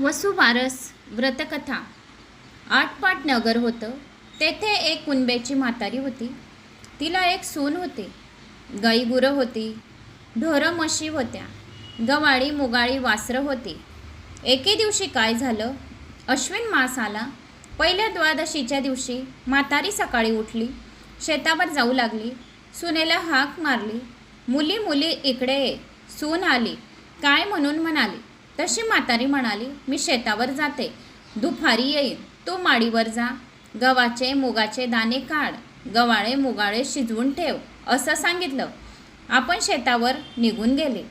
वसुबारस व्रतकथा. आटपाट नगर होतं. तेथे एक कुणबेची म्हातारी होती. तिला एक सून होते. गाईगुरं होती. ढोरं म्हशी होत्या. गवाळी मुगाळी वासरं होती. एके दिवशी काय झालं? अश्विन मास आला. पहिल्या द्वादशीच्या दिवशी म्हातारी सकाळी उठली. शेतावर जाऊ लागली. सुनेला हाक मारली. मुली मुली इकडे ये. सून आली. काय म्हणून म्हणाली? तशी म्हातारी म्हणाली मी शेतावर जाते. दुपारी येईन. तू माडीवर जा. गव्हाचे मुगाचे दाणे काढ. गवाळे मुगाळे शिजवून ठेव. असं सांगितलं. आपण शेतावर निघून गेले.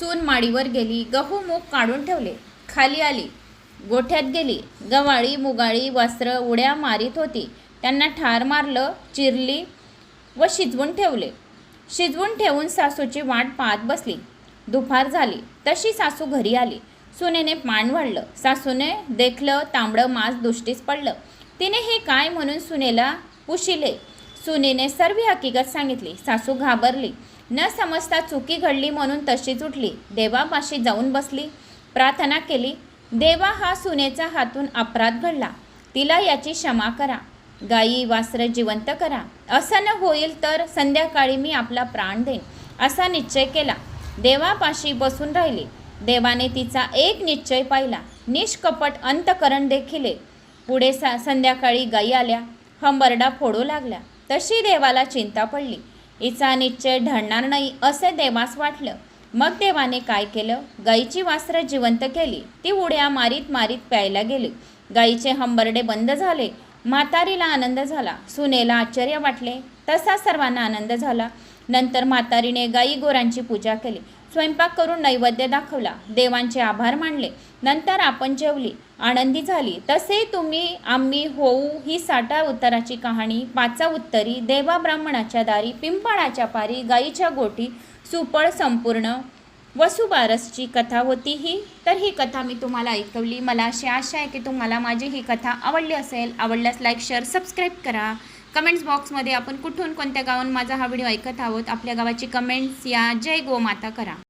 सून माडीवर गेली गहू मूग काढून ठेवले. खाली आली. गोठ्यात गेली. गवाळी मुगाळी वस्त्र उड्या मारीत होती. त्यांना ठार मारलं चिरली व शिजवून ठेवले. शिजवून ठेवून सासूची वाट पाहत बसली. दुपार झाली. तशी सासू घरी आली. सुनेने मान वाढलं. सासूने देखलं तांबडं मांस दृष्टीस पडलं. तिने हे काय म्हणून सुनेला पुशिले? सुनेने सर्व हकीकत सांगितली. सासू घाबरली. न समजता चुकी घडली म्हणून तशीच उठली. देवापाशी जाऊन बसली. प्रार्थना केली. देवा हा सुनेचा हातून अपराध घडला. तिला याची क्षमा करा. गायी वासरं जिवंत करा. असं न होईल तर संध्याकाळी मी आपला प्राण देईन असा निश्चय केला. देवापाशी बसून राहिली. देवाने तिचा एक निश्चय पाहिला. निष्कपट अंतकरण देखील पुढे सा संध्याकाळी गाई आल्या. हंबरडा फोडू लागल्या. तशी देवाला चिंता पडली. हिचा निश्चय ढळणार नाही असे देवास वाटलं. मग देवाने काय केलं? गाईची वासरं जिवंत केली. ती उड्या मारीत मारीत प्यायला गेली. गाईचे हंबरडे बंद झाले. म्हातारीला आनंद झाला. सुनेला आश्चर्य वाटले. तसा सर्वांना आनंद झाला. नंतर म्हातारीने गाई गोरांची पूजा केली. स्वयंपाक करून नैवेद्य दाखवला. देवांचे आभार मानले. नंतर आपण जेवली. आनंदी झाली. तसे तुम्ही आम्ही होऊ ही साठा उत्तराची कहाणी पाचा उत्तरी देवा ब्राह्मणाच्या दारी पिंपळाच्या पारी गाईच्या गोटी सुपळ संपूर्ण वसुबारसची कथा होती ही. तर ही कथा मी तुम्हाला ऐकवली. मला अशी आशा आहे की तुम्हाला माझी ही कथा आवडली असेल. आवडल्यास लाईक शेअर सबस्क्राईब करा. कमेंट्स बॉक्समध्ये आपण कुठून कोणत्या गावाहून माझा हा व्हिडिओ ऐकत आहोत आपल्या गावाची कमेंट्स या जय गोमाता करा.